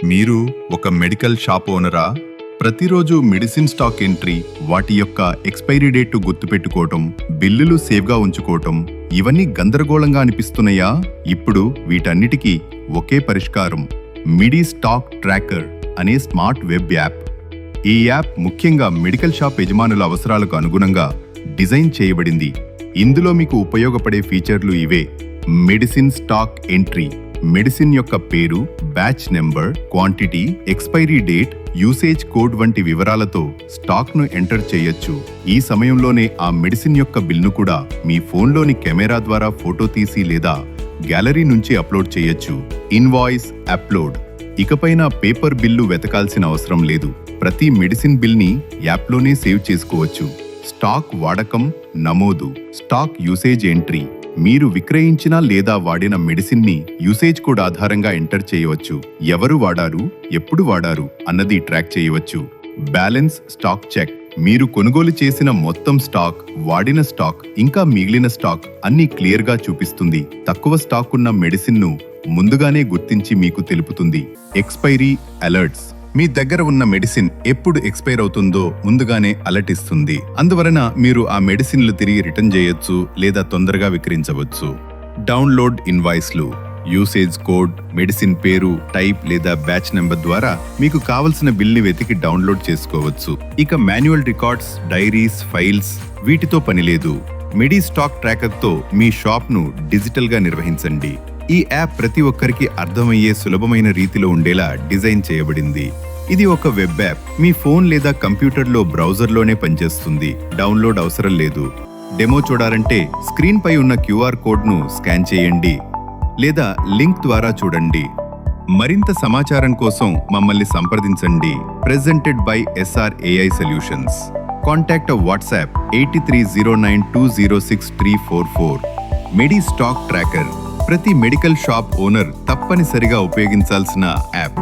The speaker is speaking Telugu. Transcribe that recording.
మీరు ఒక మెడికల్ షాప్ ఓనరా ప్రతిరోజు మెడిసిన్ స్టాక్ ఎంట్రీ వాటి యొక్క ఎక్స్పైరీ డేట్ గుర్తుపెట్టుకోవటం బిల్లులు సేవ్గా ఉంచుకోవటం ఇవన్నీ గందరగోళంగా అనిపిస్తున్నాయా? ఇప్పుడు వీటన్నిటికీ ఒకే పరిష్కారం మిడి స్టాక్ ట్రాకర్ అనే స్మార్ట్ వెబ్ యాప్. ఈ యాప్ ముఖ్యంగా మెడికల్ షాప్ యజమానుల అవసరాలకు అనుగుణంగా డిజైన్ చేయబడింది. ఇందులో మీకు ఉపయోగపడే ఫీచర్లు ఇవే మెడిసిన్ స్టాక్ ఎంట్రీ మెడిసిన్ యొక్క పేరు batch number quantity expiry date usage code వంటి వివరాలతో స్టాక్ను ఎంటర్ చేయొచ్చు. ఈ సమయంలోనే ఆ మెడిసిన్ యొక్క బిల్ను కూడా మీ ఫోన్లోని కెమెరా ద్వారా ఫోటో తీసి లేదా గ్యాలరీ నుంచి అప్లోడ్ చేయొచ్చు. Invoice upload. ఇకపైన పేపర్ బిల్లు వెతకాల్సిన అవసరం లేదు. ప్రతి మెడిసిన్ బిల్ని యాప్లోనే సేవ్ చేసుకోవచ్చు. స్టాక్ వాడకం నమోదు. Stock usage entry. మీరు విక్రయించిన లేదా వాడిన మెడిసిన్ని యూసేజ్ కోడ్ ఆధారంగా ఎంటర్ చేయవచ్చు. ఎవరు వాడారు? ఎప్పుడు వాడారు? అన్నది ట్రాక్ చేయవచ్చు. Balance stock check. మీరు కొనుగోలు చేసిన మొత్తం స్టాక్ వాడిన స్టాక్ ఇంకా మిగిలిన స్టాక్ అన్ని క్లియర్గా చూపిస్తుంది. తక్కువ స్టాక్ ఉన్న మెడిసిన్ను ముందుగానే గుర్తించి మీకు తెలుపుతుంది. Expiry alerts. మీ దగ్గర ఉన్న మెడిసిన్ ఎప్పుడు ఎక్స్పైర్ అవుతుందో ముందుగానే అలటిస్తుంది అందువలన మీరు ఆ మెడిసిన్లు తిరిగి రిటర్న్ చేయొచ్చు లేదా తొందరగా విక్రయించవచ్చు. డౌన్లోడ్ ఇన్వాయిస్లు. యూసేజ్ కోడ్ మెడిసిన్ పేరు టైప్ లేదా బ్యాచ్ నెంబర్ ద్వారా మీకు కావలసిన బిల్ని వెతికి డౌన్లోడ్ చేసుకోవచ్చు. ఇక మాన్యువల్ రికార్డ్స్ డైరీస్ ఫైల్స్ వీటితో పని లేదు. స్టాక్ ట్రాకర్తో మీ షాప్ను డిజిటల్గా నిర్వహించండి. ఈ యాప్ ప్రతి ఒక్కరికి అర్థమయ్యే సులభమైన రీతిలో ఉండేలా డిజైన్ చేయబడింది. ఇది ఒక వెబ్ యాప్. మీ ఫోన్ లేదా కంప్యూటర్లో బ్రౌజర్లోనే పనిచేస్తుంది. డౌన్లోడ్ అవసరం లేదు. డెమో చూడాలంటే స్క్రీన్ పై ఉన్న క్యూఆర్ కోడ్ను స్కాన్ చేయండి లేదా లింక్ ద్వారా చూడండి. మరింత సమాచారం కోసం మమ్మల్ని సంప్రదించండి. Presented by SR AI solutions contact WhatsApp eighty three zero nine two zero six three four four medi stock tracker ప్రతి మెడికల్ షాప్ ఓనర్ తప్పనిసరిగా ఉపయోగించాల్సిన యాప్.